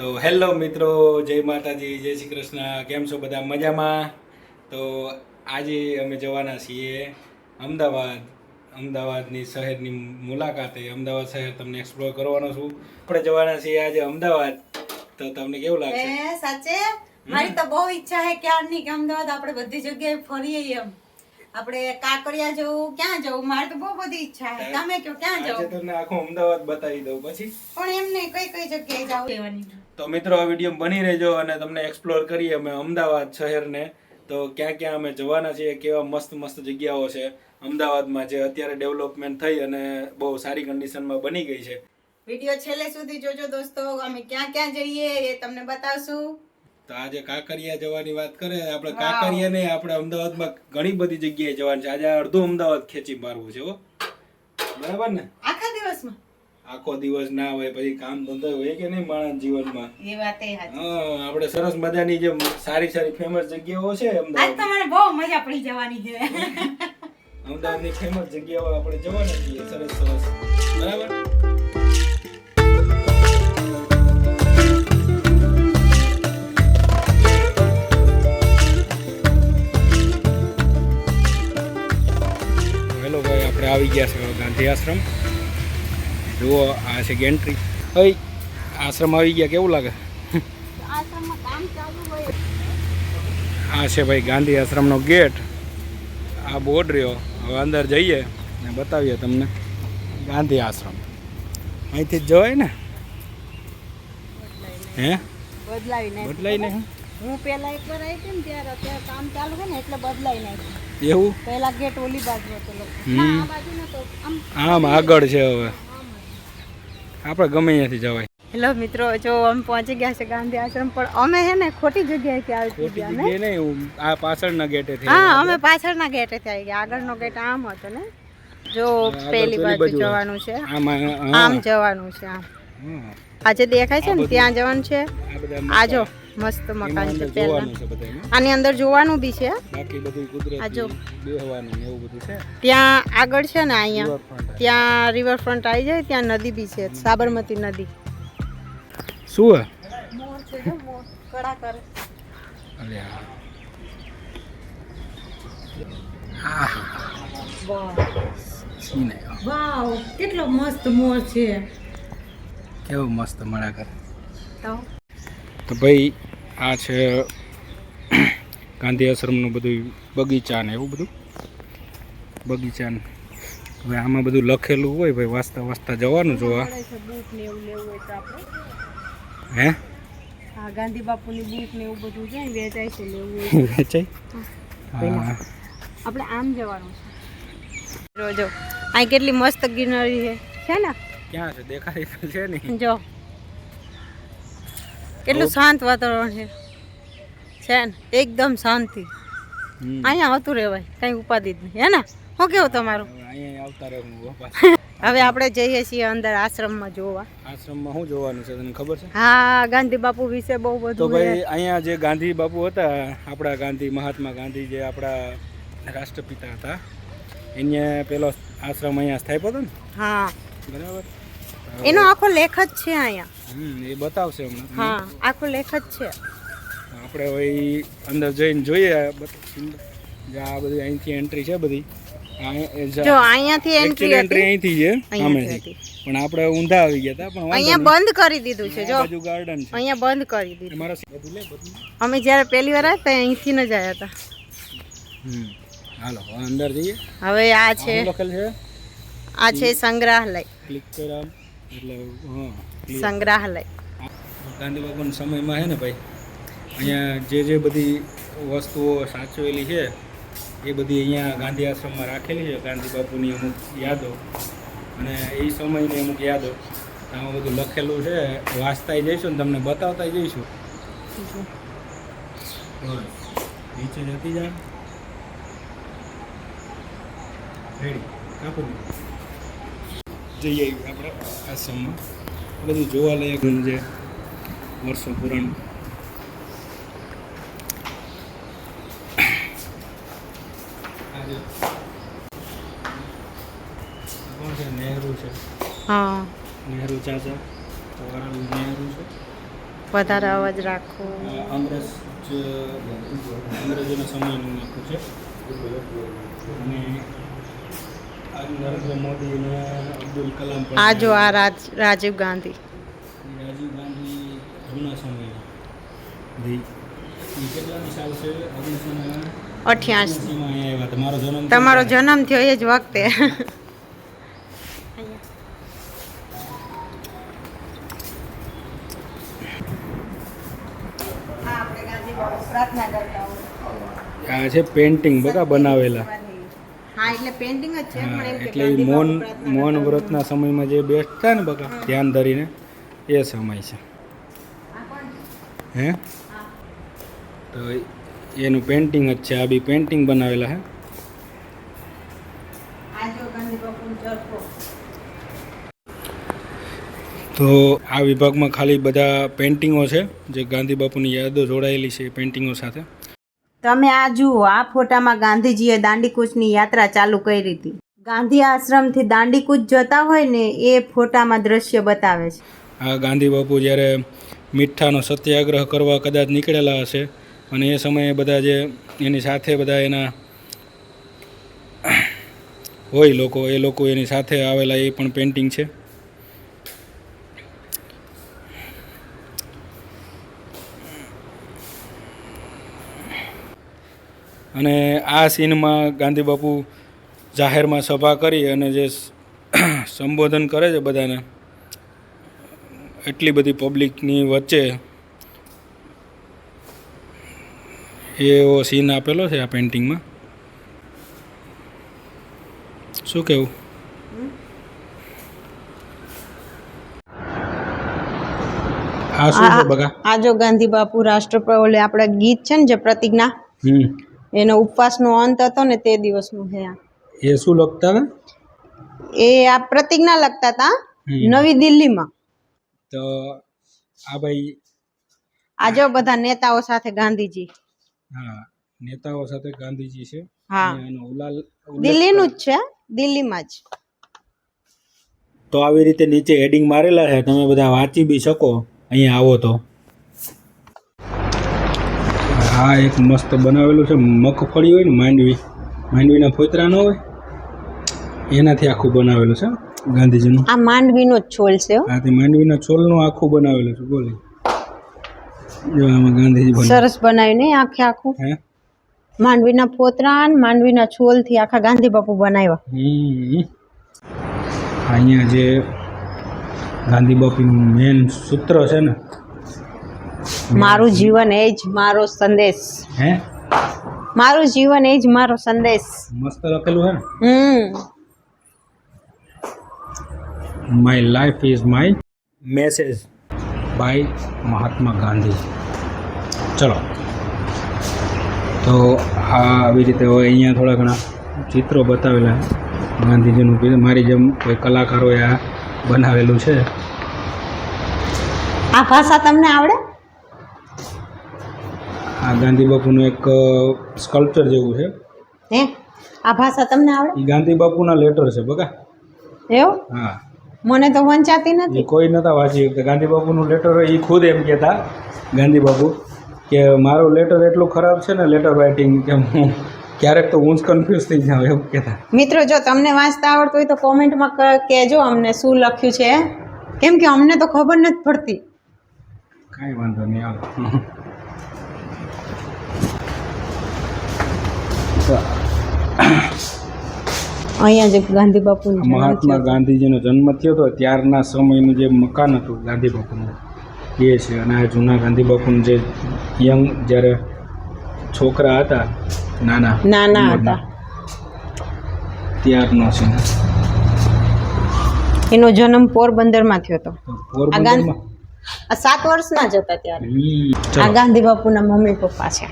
તો હેલો મિત્રો જય માતાજી જય શ્રી કૃષ્ણ કેમ છો બધા મજામાં? તો આજે અમે જવાના છીએ અમદાવાદ અમદાવાદની શહેરની મુલાકાતે. અમદાવાદ શહેર તમને એક્સપ્લોર કરવાનો છું. આપણે જવાના છીએ આજે અમદાવાદ. તો તમને કેવું લાગશે? સાચે? મારી તો બહુ ઈચ્છા છે ક્યારની કે અમદાવાદ આપણે બધી જગ્યાએ ફરીએ એમ. આપણે કાકરિયા જવું ક્યાં જવું? મારે તો બહુ બધી ઈચ્છા છે તમે કયો ક્યાં જવું? તમને આખું અમદાવાદ બતાવી દઉં. પછી? પણ એમને કઈ કઈ જગ્યાએ જવું? લેવાની તો મિત્રો આ વીડિયો બની રહેજો અને તમને એક્સપ્લોર કરીએ અમે અમદાવાદ શહેરને. તો ક્યાં ક્યાં અમે જવાના છીએ કેવા મસ્ત મસ્ત જગ્યાઓ છે અમદાવાદમાં જે અત્યારે ડેવલપમેન્ટ થઈ અને બહુ સારી કન્ડિશનમાં બની ગઈ છે. વીડિયો છેલ્લે સુધી જોજો દોસ્તો અમે ક્યાં ક્યાં જઈએ એ તમને બતાવશું. તો આજે કાંકરિયા જવાની વાત કરે આપણે કાંકરિયા નહીં આપણે અમદાવાદમાં ઘણી બધી જગ્યાએ જવાનું છે. આજે અડધું અમદાવાદ ખેંચી મારવું છે બરાબર ને? આખા દિવસમાં? આખો દિવસ ના હોય પછી કામ ધંધો હોય કે નહીં માણસ જીવનમાં? એ વાત આપણે સરસ મજાની જે સારી સારી ફેમસ જગ્યાઓ છે અમદાવાદ. તો મને બહુ મજા પડી જવાની છે. અમદાવાદની ફેમસ જગ્યાઓ આપણે જવાના છીએ સરસ સરસ. બરાબર? હેલો ભાઈ આપણે આવી ગયા છે ગાંધી આશ્રમ. જુઓ આ છે ગેન્ટ્રી ભાઈ આશ્રમ આવી ગયા કેવું લાગે? આ છે ભાઈ ગાંધી આશ્રમનો ગેટ. આ બોર્ડ રહ્યો. હવે અંદર જઈએ ને બતાવીએ તમને ગાંધી આશ્રમ. અહીંથી જવાય ને? હે? બદલાવી નહીં હું પેલા એકવાર આવી હતી ને ત્યારે અત્યારે કામ ચાલુ છે ને એટલે બદલાઈ નાખ્યું. એવું? પહેલા ગેટ ઓલી બાજુ હતો. આમ આગળ છે હવે. આપણે ગમે ત્યાંથી જવાય. હેલો મિત્રો જો અમે પહોંચી ગયા છે ગાંધી આશ્રમ પણ અમે હે ને ખોટી જગ્યાએથી આવી ખોટી ગયા ને? જગ્યાએ નહીં આ પાછળના ગેટે હા અમે પાછળના ગેટેથી આવી ગયા. આગળનો ગેટ આમ હતો ને? જો પેલી બાજુ. જવાનું છે. આમ. જવાનું છે આમ. આજે દેખાય છે ને ત્યાં જવાનું છે. આ જો. મસ્ત મકાન છે પહેલા. આની અંદર જોવાનું બી છે. બાકી બધું આ જો. કુદરતી બેહવાનું એવું બધું છે? ત્યાં આગળ છે ને અહીંયા. ત્યાં રિવરફ્રન્ટ આવી જાય ત્યાં નદી બી છે. સાબરમતી નદી. શું મોર છે જો મોર. કડા કરે અરે કેટલો મસ્ત મોર છે. કેવો મસ્ત મળા કરે તો? તો ભાઈ આ છે ગાંધી આશ્રમનું બધું બગીચા ને એવું બધું. બગીચા ને હવે આમાં બધું લખેલું હોય ભાઈ વાંચતા વાંચતા જવાનું જોવા હે? ગાંધી બાપુની બુક ને એવું બધું છે વેચાય છે લેવું આપણે આમ જવાનું છે. રોજો અહીં કેટલી મસ્ત ગ્રીનરી છે. છે ને? ક્યાં છે? દેખાય છે ને. જો. કેટલું શાંત વાતાવરણ છે. છે ને? એકદમ શાંતિ. અહીંયા આવતું રહેવાય કઈ ઉપાધિ જ નહીં. હે ને? શું કેવું તમારું? હવે આપણે જઈએ છીએ અંદર આશ્રમમાં જોવા. આશ્રમમાં શું જોવાનું છે તને ખબર છે? હા ગાંધી બાપુ વિશે બહુ તો બધું ભાઈ અહીંયા જે ગાંધી બાપુ હતા આપણા ગાંધી મહાત્મા ગાંધી જે આપણા રાષ્ટ્રપિતા હતા એને પેલો આશ્રમ અહીંયા સ્થાપ્યો હતો ને? હા. બરાબર? એનો આખો લેખ જ છે અહીંયા. એ બતાવશે હમણાં. હા આખો લેખ જ છે. આપણે હવે અંદર જઈને જોઈએ આ જે આ બધી અહીંથી એન્ટ્રી છે બધી. જો અહીંયાથી એન્ટ્રી એન્ટ્રી અહીંથી છે સામેથી. પણ આપણે ઊંધા આવી ગયા હતા પણ અહીંયા બંધ કરી દીધું છે જો. બાજુ ગાર્ડન છે. અહીંયા બંધ કરી દીધું. મારા બધું લે બધું અમે જ્યારે પહેલી વાર આવ્યા ત્યાં અહીંથી ન જ આવ્યા હતા. હમ. હાલો અંદર જઈએ. હવે આ છે આ છે સંગ્રહાલય. ક્લિક કર આમ એટલે. સંગ્રહાલય ગાંધી બાપુના સમયમાં છે ને ભાઈ અહીંયા જે જે બધી વસ્તુઓ સાચવેલી છે એ બધી અહીંયા ગાંધી આશ્રમમાં રાખેલી છે ગાંધી બાપુની અમુક યાદો અને એ સમયની અમુક યાદો આમાં બધું લખેલું છે વાંચતાય જઈશું ને તમને બતાવતાય જઈશું. નીચે જતી જાય રેડી કાપો ને. જઈએ આપણે આશ્રમમાં. બધું જોવાલાયક છે. વર્ષો પુરાણ. નહેરુ છે. હા. નહેરુ ચાચા. નહેરુ છે. વધારે અવાજ રાખો. અંગ્રેજ અંગ્રેજોના સમયનું નાખું છે. અને નરેન્દ્ર મોદી અને અબ્દુલ કલામ પણ આ જો આ રાજ રાજીવ ગાંધી. રાજીવ ગાંધી જૂના સમયના. તમારો જન્મ થયો? એ જ વખતે. આ છે પેન્ટિંગ બકા બનાવેલા. હા એટલે પેઇન્ટિંગ જ છે પણ એમ એટલે મૌન મૌન વ્રતના સમયમાં જે બેસતા ને બકા ધ્યાન ધરીને એ સમય છે. હે તો એનું પેન્ટિંગ જ છે આ બી પેન્ટિંગ બનાવેલા હે. તો આ વિભાગમાં ખાલી બધા પેન્ટિંગો છે જે ગાંધી બાપુની યાદો જોડાયેલી છે એ પેન્ટિંગો સાથે. તમે આ જુઓ, આ ફોટામાં ગાંધીજીએ દાંડીકૂચની યાત્રા ચાલુ કરી હતી. ગાંધી આશ્રમથી દાંડીકૂચ જતા હોય ને, એ ફોટામાં દ્રશ્ય બતાવે છે. આ ગાંધી બાપુ જ્યારે મીઠાનો સત્યાગ્રહ કરવા કદાચ નીકળેલા હશે અને એ સમયે બધા જે એની સાથે બધા એના હોય લોકો, એ લોકો એની સાથે આવેલા, એ પણ પેન્ટિંગ છે. અને આ સીનમાં ગાંધી બાપુ જાહેરમાં સભા કરી અને જે સંબોધન કરે છે બધાને એટલી બધી પબ્લિકની વચ્ચે એવો સીન આપેલો છે આ પેન્ટિંગમાં શું કહેવું આ શું છે આ જો ગાંધી બાપુ રાષ્ટ્ર ઓલે આપણે ગીત છે ને જે પ્રતિજ્ઞા એનો ઉપવાસનો અંત હતો ને તે દિવસનું છે આ. એ શું લખતા હતા? એ આ પ્રતિજ્ઞા લખતા હતા નવી દિલ્હીમાં. તો આ ભાઈ આ જો બધા નેતાઓ સાથે ગાંધીજી. હા નેતાઓ સાથે ગાંધીજી છે. હા. એનો ઉલાલ દિલ્હીનું જ છે દિલ્હીમાં જ. તો આવી રીતે નીચે હેડિંગ મારેલા છે. તમે બધા વાંચી બી શકો. અહીંયા આવો તો. આ એક મસ્ત બનાવેલું છે મગફળી હોય ને માંડવી. માંડવીના ફોતરા ન હોય એનાથી આખું બનાવેલું છે ગાંધીજીનું. આ માંડવીનો જ છોલ છે હા. તે માંડવીના છોલનું આખું બનાવેલું છે બોલી. જો આમાં ગાંધીજી સરસ બનાવ્યું ને આખે આખું. હે? માંડવીના ફોતરા ને માંડવીના છોલથી આખા ગાંધી બાપુ બનાવ્યા. અહીંયા જે ગાંધી બાપુનું મેન સૂત્ર છે ને મારું જીવન એ જ મારો સંદેશ. હે? મારું જીવન એ જ મારો સંદેશ. મસ્ત લખેલું હે ને? હમ. My life is my message by Mahatma Gandhi. ચલો. તો આ આવી રીતે હોય અહીંયા થોડા ઘણા ચિત્રો બતાવેલા ગાંધીજીનું મારી જેમ કોઈ કલાકારોએ આ બનાવેલું છે. આ ભાષા તમને આવડે? આ ગાંધી બાપુનું એક સ્કલ્પચર જેવું છે. હે? આ ભાષા તમને આવડે? એ ગાંધી બાપુના લેટર છે બગા એવું? હા. મને તો વંચાતી નથી. કોઈ નતા વાંચી શકતા. ગાંધી બાપુનું લેટર એ ખુદ એમ કહેતા ગાંધી બાપુ કે મારો લેટર એટલો ખરાબ છે ને લેટર રાઇટિંગ કે હું ક્યારેક તો હું જ કન્ફ્યુઝ થઈ જાઉં એવું કહેતા. મિત્રો જો તમને વાંચતા આવડતું હોય તો કોમેન્ટમાં કહેજો અમને શું લખ્યું છે. કેમ કે અમને તો ખબર નથી પડતી. કાંઈ વાંધો નહીં આવો અહીંયા જે ગાંધી બાપુનું મહાત્મા ગાંધીજીનો જન્મ થયો હતો. ત્યારના સમયનું જે મકાન હતું ગાંધી બાપુનું એ છે. અને આ જૂના ગાંધી બાપુનું જે યંગ જ્યારે છોકરા હતા નાના નાના હતા. ત્યારનો છે. એનો જન્મ પોરબંદરમાં થયો હતો. પોરબંદરમાં? આ સાત વર્ષના જ હતા ત્યારે. આ ગાંધી બાપુના મમ્મી પપ્પા છે.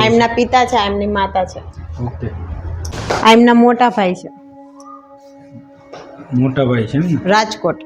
આ એમના પિતા છે આ એમની માતા છે. ઓકે. આ એમના મોટા ભાઈ છે. મોટા ભાઈ છે ને? રાજકોટ.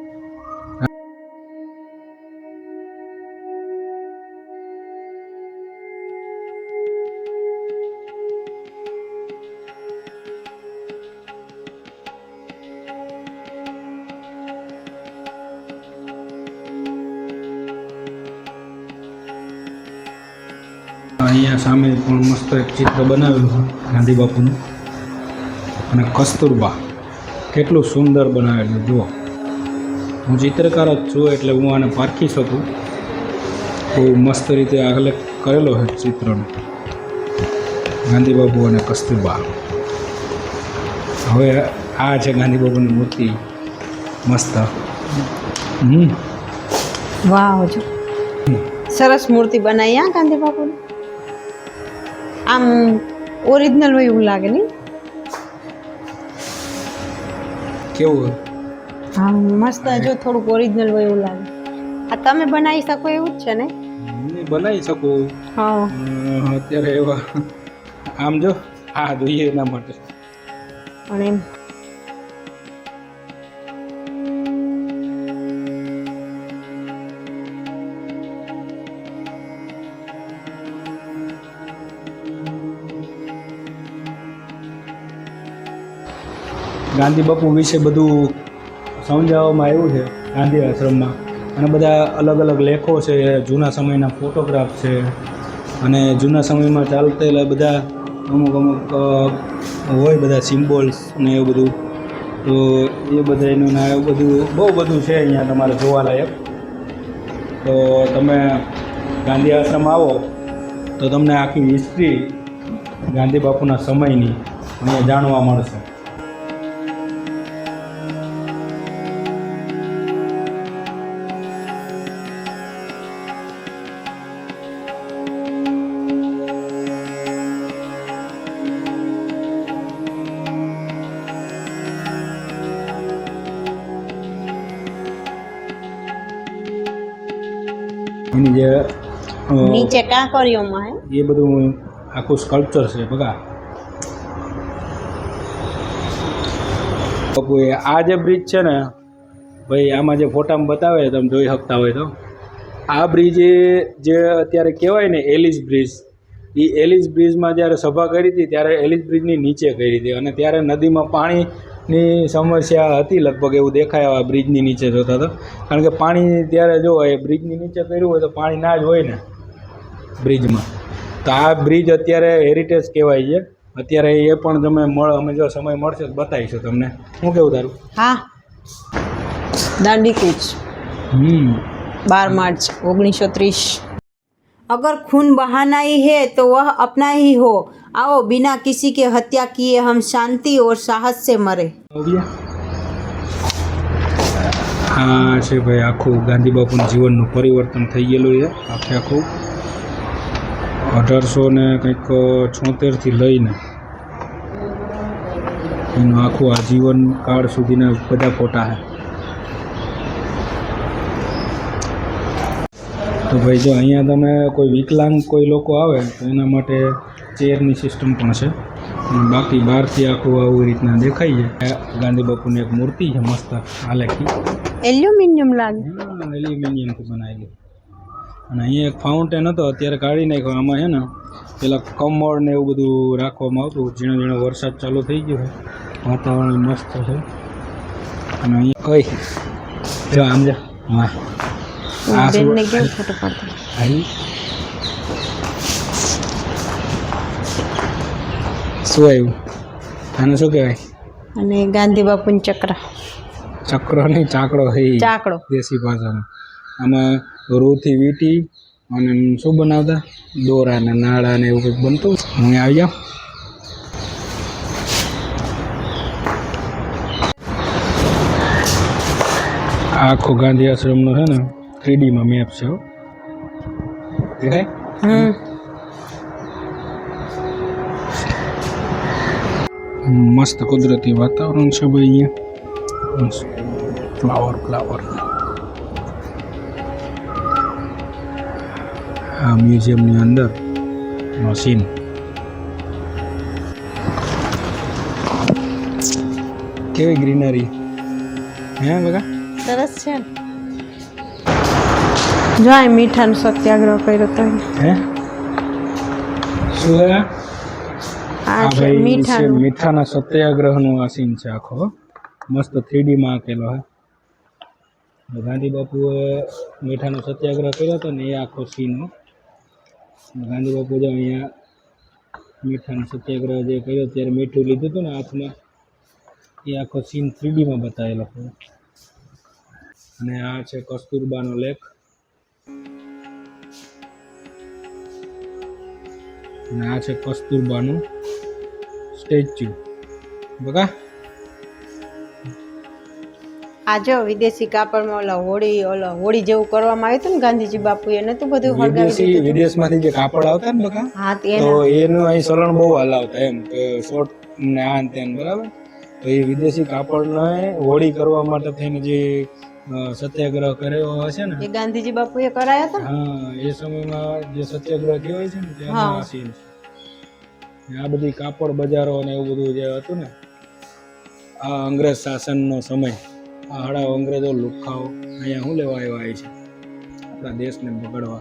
અહીંયા સામે પણ મસ્ત એક ચિત્ર બનાવેલું છે ગાંધી બાપુનું. અને કસ્તુરબા. કેટલું સુંદર બનાવેલું જુઓ. હું ચિત્રકાર જ છું એટલે હું આને પારખી શકું. બહુ મસ્ત રીતે આલેખ કરેલો છે ચિત્રનો. ગાંધી બાપુ અને કસ્તુરબા. હવે આ છે ગાંધી બાપુની મૂર્તિ. મસ્ત. હમ. વાહ સરસ મૂર્તિ બનાવી આ ગાંધી બાપુની? આમ ઓરિજિનલ હોય એવું લાગે નહીં? કેવું હા મસ્ત જો થોડુંક ઓરિજિનલ હોય એવું લાગે. આ તમે બનાવી શકો એવું જ છે ને? બનાવી શકું. હા. અત્યારે એવા. આમ જો આ જોઈએ એના માટે. અને એમ ગાંધી બાપુ વિશે બધું સમજાવવામાં આવ્યું છે ગાંધી આશ્રમમાં. અને બધા અલગ અલગ લેખો છે, જૂના સમયના ફોટોગ્રાફ છે. અને જૂના સમયમાં ચાલતેલા બધા અમુક અમુક હોય બધા સિમ્બોલ્સ ને એવું બધું. તો એ બધા એનું ના એવું બધું, બહુ બધું છે અહીંયા તમારે જોવાલાયક. તો તમે ગાંધી આશ્રમ આવો, તો તમને આખી હિસ્ટ્રી ગાંધી બાપુના સમયની અહીંયા જાણવા મળશે. એની જે નીચે કાંકરીઓમાં હે? એ બધું આખું સ્કલ્પચર છે બગા. આ જે બ્રિજ છે ને ભાઈ આમાં જે ફોટામાં બતાવે તમે જોઈ શકતા હોય તો. આ બ્રિજ જે અત્યારે કહેવાય ને એલિસ બ્રિજ એ એલિસ બ્રિજમાં જ્યારે સભા કરી હતી ત્યારે એલિસ બ્રિજની નીચે કરી હતી. અને ત્યારે નદીમાં ની સમસ્યા હતી લગભગ એવું દેખાય આ બ્રિજની નીચે જોતા તો. કારણ કે પાણી ત્યારે જો એ બ્રિજની નીચે કર્યું હોય તો પાણી ના જ હોય ને બ્રિજમાં તો આ બ્રિજ અત્યારે હેરિટેજ કહેવાય છે. અત્યારે એ પણ તમે મળ અમે જો સમય મળશે તો બતાવીશું તમને. હું કેવું તારું? હા. દાંડી કૂચ. હમ. બાર માર્ચ ઓગણીસો ત્રીસ. अगर खून बहाना ही है तो वह अपना ही हो आओ बिना किसी के हत्या किए हम शांति और साहस से मरे હા છે ભાઈ આખું ગાંધી બાપુના જીવનનું પરિવર્તન થઈ ગયેલું છે આખે આખું અઢારસો ને કંઈક છોતેરથી લઈને એનું આખું આ જીવન કાળ સુધીના બધા ફોટા છે તો ભાઈ જો અહીંયા તમે કોઈ વિકલાંગ કોઈ લોકો આવે તો એના માટે ચેરની સિસ્ટમ પણ છે. બાકી બહારથી આખું આવું રીતના દેખાય છે. ગાંધી બાપુની એક મૂર્તિ છે મસ્ત આલેખી. એલ્યુમિનિયમ લાગે. એલ્યુમિનિયમથી બનાવેલી અને અહીંયા એક ફાઉન્ટેન હતો અત્યારે કાઢી નાખ્યો. આમાં છે ને પેલા કમળ ને એવું બધું રાખવામાં આવતું ઝીણો ઝીણો વરસાદ ચાલુ થઈ ગયો વાતાવરણ મસ્ત છે. અને અહીંયા કઈ જો આમ જો. હા. શું આવ્યું આને શું કહેવાય અને ગાંધી બાપુન ચક્ર ચક્રો નહીં ચાકડો ચાકડો દેશી ભાષામાં આમાં રૂથી વીટી અને શું બનાવતા દોરા ને નાળા ને એવું કંઈક બનતું હું આવી જાઉં આખો ગાંધી આશ્રમ આશ્રમનો છે ને થ્રીડીમાં મેપ છે હો. દેખાય હમ મસ્ત કુદરતી વાતાવરણ છે ભાઈ અહીંયા મસ્ત ફ્લાવર ફ્લાવર આ મ્યુઝિયમની અંદર નો સીન કેવી ગ્રીનરી હે બગા સરસ છે ને જો એ મીઠાનો સત્યાગ્રહ કર્યો તો. હે? શું આ મીઠાનું. મીઠાના સત્યાગ્રહનો આ સીન છે આખો મસ્ત થ્રીડીમાં આકેલો હે. ગાંધી બાપુએ મીઠાનો સત્યાગ્રહ કર્યો હતો ને એ આખો સીન ગાંધી બાપુ જો અહીંયા મીઠાનો સત્યાગ્રહ જે કર્યો ત્યારે મીઠું લીધું હતું ને હાથમાં એ આખો સીન થ્રીડીમાં બતાવેલો હતો અને આ છે કસ્તુરબાનો લેખ. અને આ છે કસ્તુરબાનું સ્ટેચ્યુ. બગા આ જો વિદેશી કાપડમાં ઓલા હોળી ઓલા હોળી જેવું કરવામાં આવ્યું હતું ને ગાંધીજી બાપુ એ નતું બધું વિદેશી વિદેશમાંથી જે કાપડ આવતા ને બકા? હા તે તો એનું અહીં ચલણ બહુ હલાવતા એમ કે શોર્ટ ને આ ને બરાબર? તો એ વિદેશી કાપડને હોળી કરવા માટે થઈને જે સત્યાગ્રહ કર્યો હશે ને? એ ગાંધીજી બાપુએ કરાયા હતા હા એ સમયમાં જે સત્યાગ્રહ કહેવાય છે ને. આ બધી કાપડ બજારો અને એવું બધું જે હતું ને આ અંગ્રેજ શાસનનો સમય આ હાડા અંગ્રેજો લુખાઓ અહીંયા શું લેવા આવ્યા છે? આપણા દેશને બગાડવા.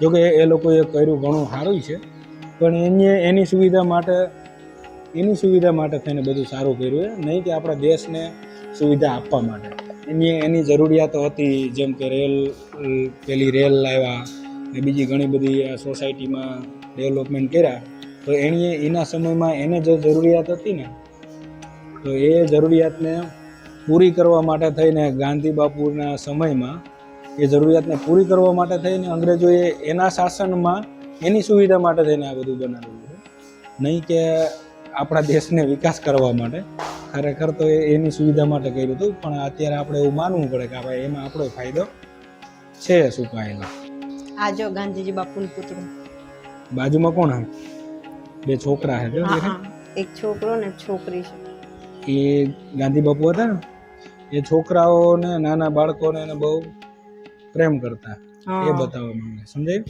જોકે એ લોકોએ કર્યું ઘણું સારું છે પણ એની એની સુવિધા માટે એની સુવિધા માટે થઈને બધું સારું કર્યું છે. નહીં કે આપણા દેશને સુવિધા આપવા માટે. એની એની જરૂરિયાતો હતી, જેમ કે રેલ, પેલી રેલ લાવ્યા ને બીજી ઘણી બધી સોસાયટીમાં ડેવલપમેન્ટ કર્યા. તો એણીએ, એના સમયમાં એને જે જરૂરિયાત હતી ને, તો એ જરૂરિયાતને પૂરી કરવા માટે થઈને ગાંધી બાપુના સમયમાં એ જરૂરિયાતને પૂરી કરવા માટે થઈને અંગ્રેજોએ એના શાસનમાં એની સુવિધા માટે થઈને આ બધું બનાવ્યું છે નહીં કે આપણા દેશને વિકાસ કરવા માટે. ખરેખર તો એ એની સુવિધા માટે કર્યું હતું પણ અત્યારે આપણે એવું માનવું પડે કે આપણે એમાં આપણો ફાયદો છે સુકાયેલો. આ જો ગાંધીજી બાપુનું પુતળું બાજુમાં કોણ હે? બે છોકરા હે જો એક છોકરો ને છોકરી છે. એ ગાંધી બાપુ હતા ને? એ છોકરાઓને નાના બાળકોને એને બહુ પ્રેમ કરતા. એ બતાવવા માંગે સમજાય?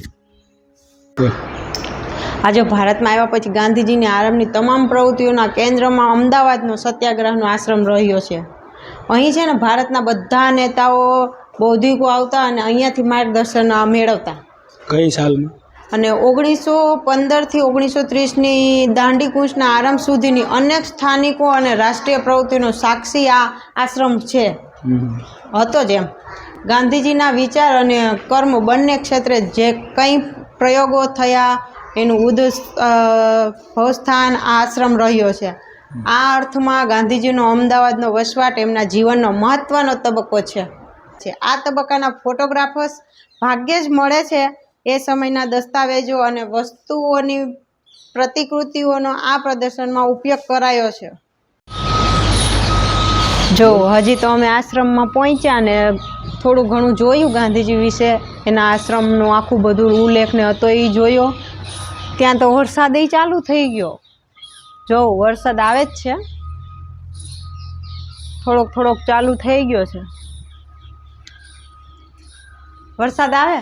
આજે ભારતમાં આવ્યા પછી ગાંધીજીની આરંભની તમામ પ્રવૃત્તિઓના કેન્દ્રમાં અમદાવાદનો સત્યાગ્રહનો આશ્રમ રહ્યો છે. અહીં છે ને ભારતના બધા નેતાઓ બૌદ્ધિકો આવતા અને અહીંયાથી માર્ગદર્શન મેળવતા. કઈ સાલમાં? અને ઓગણીસો પંદરથી ઓગણીસો ત્રીસની દાંડી કૂચના આરંભ સુધીની અનેક સ્થાનિકો અને રાષ્ટ્રીય પ્રવૃત્તિનો સાક્ષી આ આશ્રમ છે. હતો જ એમ. ગાંધીજીના વિચાર અને કર્મ બંને ક્ષેત્રે જે કંઈ પ્રયોગો થયા એનું ઉદ્ધ ભવસ્થાન આશ્રમ રહ્યો છે. આ અર્થમાં ગાંધીજીનો અમદાવાદનો વસવાટ એમના જીવનનો મહત્ત્વનો તબક્કો છે. છે. આ તબક્કાના ફોટોગ્રાફર્સ ભાગ્યે જ મળે છે એ સમયના દસ્તાવેજો અને વસ્તુઓની પ્રતિકૃતિઓનો આ પ્રદર્શનમાં ઉપયોગ કરાયો છે. જો, હજી તો અમે આશ્રમમાં પહોંચ્યા ને થોડું ઘણું જોયું ગાંધીજી વિશે. એના આશ્રમનું આખું બધું ઉલ્લેખ ને હતો એ જોયો. ત્યાં તો વરસાદ ચાલુ થઈ ગયો. જો વરસાદ આવે જ છે. થોડોક થોડોક ચાલુ થઈ ગયો છે. વરસાદ આવે?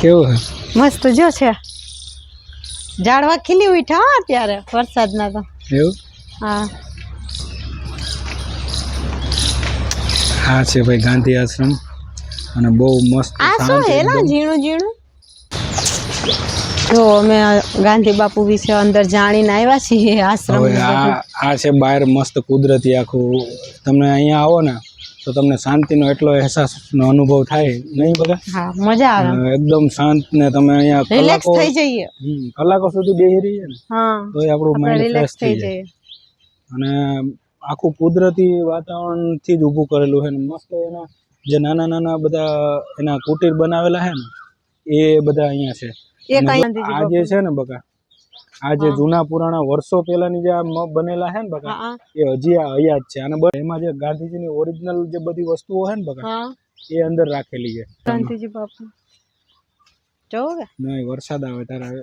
કેવું મસ્ત જો છે. ઝાડવા ખીલી ઉઠા હો અત્યારે વરસાદના તો. એવું? હા. આ છે ભાઈ ગાંધી આશ્રમ. અને બહુ મસ્ત આ શું હેલા ઝીણું ઝીણું? જો અમે ગાંધી બાપુ વિશે અંદર જાણીને આવ્યા છીએ આશ્રમ આ આ છે બહાર મસ્ત કુદરતી આખું. તમે અહીંયા આવો ને તો તમને શાંતિનો એટલો અહેસાસનો અનુભવ થાય. નહીં બધા હા મજા આવે. એકદમ શાંત ને તમે અહીંયા રિલેક્સ કલાકો થઈ જઈએ. કલાકો સુધી બેસી રહીએ ને હા તો આપણું માઇન્ડ ફ્રેશ થઈ જાય. અને આખું કુદરતી વાતાવરણથી જ ઊભું કરેલું છે ને મસ્ત એના જે નાના નાના બધા એના કુટીર બનાવેલા છે ને એ બધા અહીંયા છે. આ જે છે ને બકા આ જે જૂના પુરાણા વર્ષો પહેલાની જે આ બનેલા છે ને બકા એ હજી આ હયાત છે. અને એમાં જે ગાંધીજીની ઓરિજિનલ જે બધી વસ્તુઓ છે ને બકા એ અંદર રાખેલી છે. ગાંધીજી બાપુ. જો નહીં વરસાદ આવે ત્યારે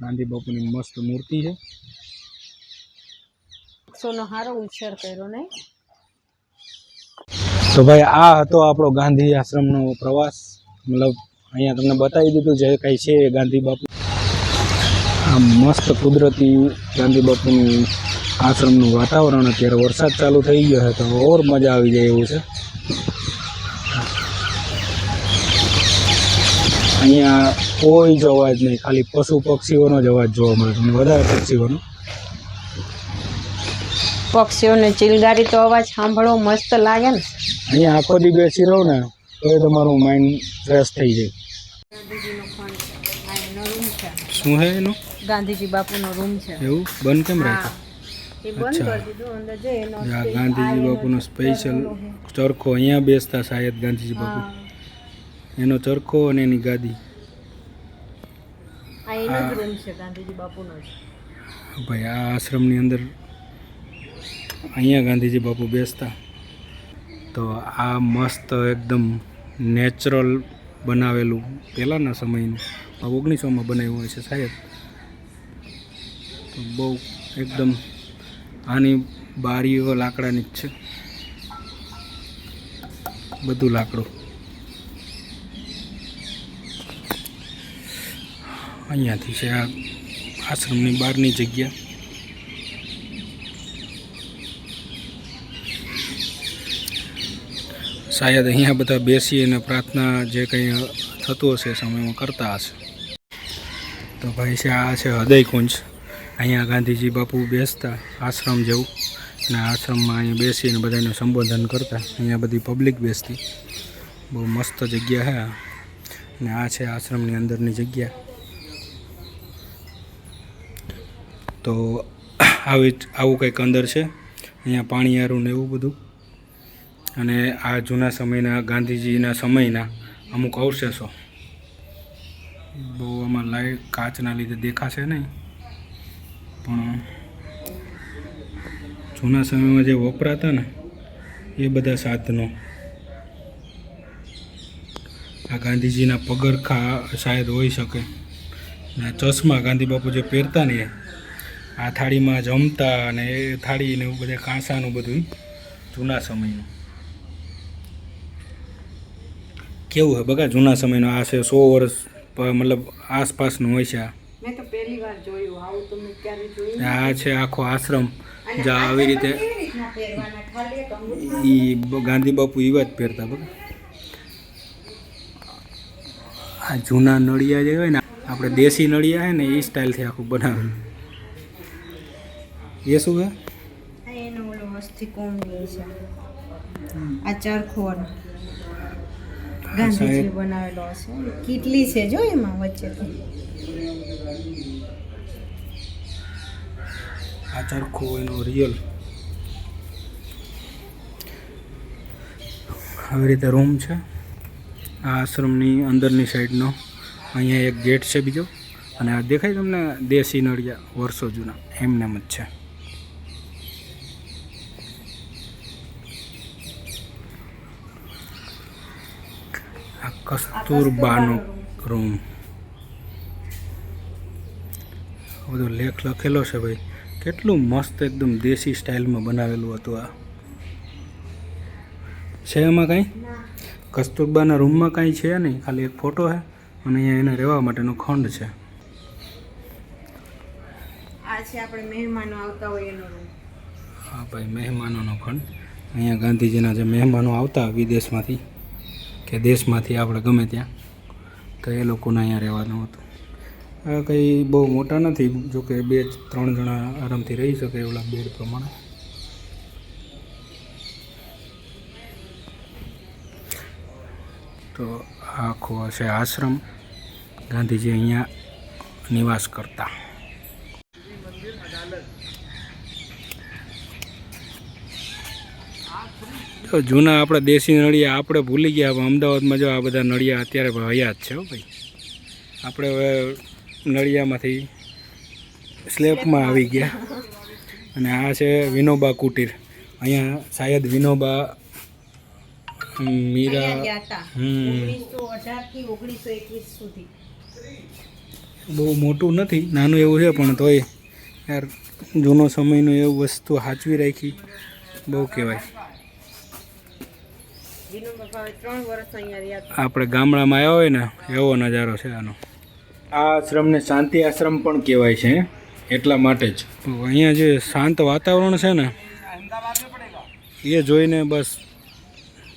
ગાંધી બાપુની મસ્ત મૂર્તિ છે. સોનો હારો ઉછેર કર્યો નહીં તો ભાઈ આ હતો આપણો ગાંધી આશ્રમનો પ્રવાસ. મતલબ અહીંયા તમને બતાવી દીધું જે કંઈ છે ગાંધી બાપુ. આ મસ્ત કુદરતી ગાંધી બાપુનું આશ્રમનું વાતાવરણ અત્યારે વરસાદ ચાલુ થઈ ગયો છે તો ઓર મજા આવી જાય એવું છે. અહીંયા કોઈ જ અવાજ નહીં. ખાલી પશુ પક્ષીઓનો જ અવાજ જોવા મળે તમને વધારે પક્ષીઓનો. પક્ષીઓને ચિલગારી તો અવાજ સાંભળવો મસ્ત લાગે ને. અહીંયા આખો દી બેસી રહો ને તો તમારું માઇન્ડ ફ્રેશ થઈ જાય. શું હે એનું? ગાંધીજી બાપુનો રૂમ છે. એવું? બંધ કેમ રાખ્યો? એ બંધ કરી દીધું અંદર જઈ એનો આ ગાંધીજી બાપુનો સ્પેશિયલ ચરખો અહીંયા બેસતા શાયદ ગાંધીજી બાપુ. એનો ચરખો અને એની ગાદી. ભાઈ આ આશ્રમની અંદર અહીંયા ગાંધીજી બાપુ બેસતા. તો આ મસ્ત એકદમ નેચરલ બનાવેલું પહેલાંના સમયનું. આ ઓગણીસોમાં બનાવ્યું હોય છે સાહેબ. તો બહુ એકદમ આની બારીઓ લાકડાની જ છે. બધું લાકડું. અહીંયાથી છે આ આશ્રમની બહારની જગ્યા. શાયદ અહીંયા બધા બેસી અને પ્રાર્થના જે કંઈ થતું હશે સમયમાં કરતા હશે. તો ભાઈ છે, આ છે હૃદયકુંજ. અહીંયા ગાંધીજી બાપુ બેસતા આશ્રમ જેવું. અને આશ્રમમાં અહીંયા બેસીને બધાને સંબોધન કરતા. અહીંયા બધી પબ્લિક બેસતી. બહુ મસ્ત જગ્યા છે. અને આ છે આશ્રમની અંદરની જગ્યા. તો આવી આવું કંઈક અંદર છે. અહીંયા પાણીયારું ને એવું બધું. અને આ જૂના સમયના ગાંધીજીના સમયના અમુક અવશેષો. બહુ આમાં લાઈટ કાચના લીધે દેખાશે નહીં. પણ જૂના સમયમાં જે વપરાતા ને, એ બધા સાધનો. આ ગાંધીજીના પગરખા શાયદ હોઈ શકે. ને ચશ્મા ગાંધી બાપુ જે પહેરતા ને એ. આ થાળીમાં જમતા અને એ થાળી ને એવું બધા કાંસાનું બધું જૂના સમયનું. કેવું હોય બગા જૂના સમયનું? આ છે સો વર્ષ મતલબ આસપાસનું હોય છે આ. છે આખો આશ્રમ. જ્યાં આવી રીતે એ ગાંધી બાપુ એવા જ પહેરતા બગા આ જૂના નળિયા જે હોય ને આપણે દેશી નળિયા હોય ને એ સ્ટાઇલથી આખું બનાવે. એ શું છે એનો ઓલો અસ્થિ કુંડ છે આ ચરખોર ગાંધીજી બનાવેલો છે કેટલી છે જો એમાં વચ્ચે તો આ ચરખો એનો રિયલ આવી રીતે રૂમ છે આ આશ્રમની અંદરની સાઈડનો અહીંયા એક ગેટ છે બીજો અને આ દેખાય તમને દેશી નળિયા વર્ષો જૂના એમનેમ જ છે કસ્તુરબાનો રૂમ બધો લેખ લખેલો છે ભાઈ. કેટલું મસ્ત એકદમ દેશી સ્ટાઇલમાં બનાવેલું હતું આ. છે એમાં કાંઈ? કસ્તુરબાના રૂમમાં કાંઈ છે નહીં? ખાલી એક ફોટો છે અને અહીંયા એને રહેવા માટેનો ખંડ છે. આ છે આપણે મહેમાનો આવતા હોય એનો રૂમ. હા ભાઈ મહેમાનોનો ખંડ. અહીંયા ગાંધીજીના જે મહેમાનો આવતા વિદેશમાંથી. કે દેશમાંથી આપણે ગમે ત્યાં. તો એ લોકોને અહીંયા રહેવાનું હતું. આ કંઈ બહુ મોટા નથી, જોકે બે ત્રણ જણા આરામથી રહી શકે એવડા બેડ પ્રમાણે. તો આખો છે આશ્રમ. ગાંધીજી અહીંયા નિવાસ કરતા. તો જૂના આપણા દેશી નળિયા આપણે ભૂલી ગયા હવે અમદાવાદમાં જો આ બધા નળિયા અત્યારે હયાત છે હો ભાઈ. આપણે હવે નળિયામાંથી સ્લેબમાં આવી ગયા. અને આ છે વિનોબા કુટીર. અહીંયા શાયદ વિનોબા મીરા બહુ મોટું નથી નાનું એવું છે પણ તોય યાર જૂનો સમયનું એવું વસ્તુ સાચવી રાખી બહુ કહેવાય વિનોબા ભાવે ત્રણ વર્ષ અહીંયા રહ્યા હતા. આપણે ગામડામાં આવ્યા હોય ને એવો નજારો છે આનો. આ આશ્રમને શાંતિ આશ્રમ પણ કહેવાય છે એટલા માટે જ. અહીંયા જે શાંત વાતાવરણ છે ને એ જોઈને બસ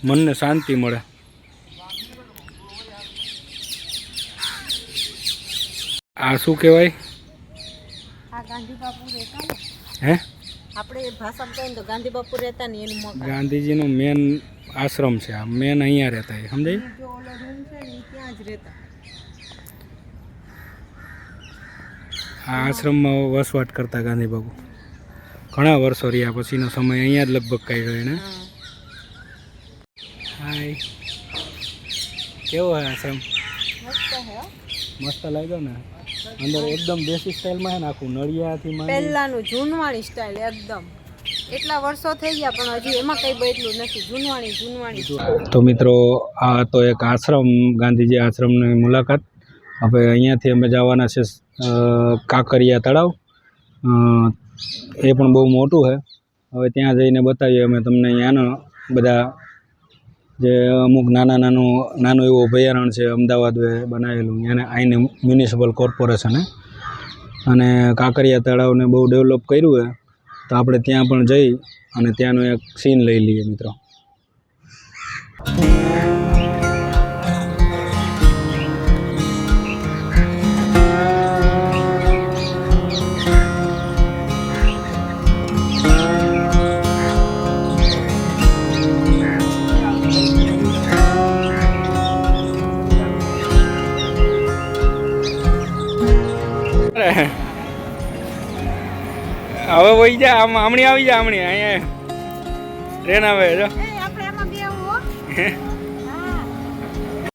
મનને શાંતિ મળે. આ શું કહેવાય? આ ગાંધી બાપુ રહેતા ને. હે? આપણે ભાષામાં કહીએ તો ગાંધી બાપુ રહેતા ને એનું મકાન. ગાંધીજીનો મેન આશ્રમ છે. આ મેન અહીંયા રહેતા એ. સમજાય? જો ઓલો રૂમ છે ને એ ત્યાં જ રહેતા. આ આશ્રમમાં વસવાટ કરતા ગાંધી બાપુ. ઘણા વર્ષો રહ્યા પછીનો સમય અહીંયા જ લગભગ કાઢ્યો એને. હાય કેવો આશ્રમ? મસ્ત મસ્ત લાગ્યો ને? અંદર એકદમ દેશી સ્ટાઇલમાં હે ને આખું નળિયાથી માંડી પહેલાનું જૂનવાણી સ્ટાઇલ એકદમ. એટલા વર્ષો થઈ ગયા પણ હજી એમાં કઈ બદલું નથી. જૂનવાણી જૂનવાણી તો મિત્રો આ તો એક આશ્રમ ગાંધીજી આશ્રમની મુલાકાત. હવે અહીંયાથી અમે જવાના છે કાંકરિયા તળાવ. એ પણ બહુ મોટું છે. હવે ત્યાં જઈને બતાવીએ અમે તમને અહીંયાનો બધા જે અમુક નાના નાનું નાનું એવું અભયારણ્ય છે, અમદાવાદ બનાવેલું, એને આઈને મ્યુનિસિપલ કોર્પોરેશને અને કાંકરિયા તળાવને બહુ ડેવલપ કર્યું છે તો આપણે ત્યાં પણ જઈ અને ત્યાંનો એક સીન લઈ લઈએ મિત્રો. હવે વહી જા આમ આમણી આવી જા આમણી અહીંયા. ટ્રેન આવે જો. આપણે એમાં બે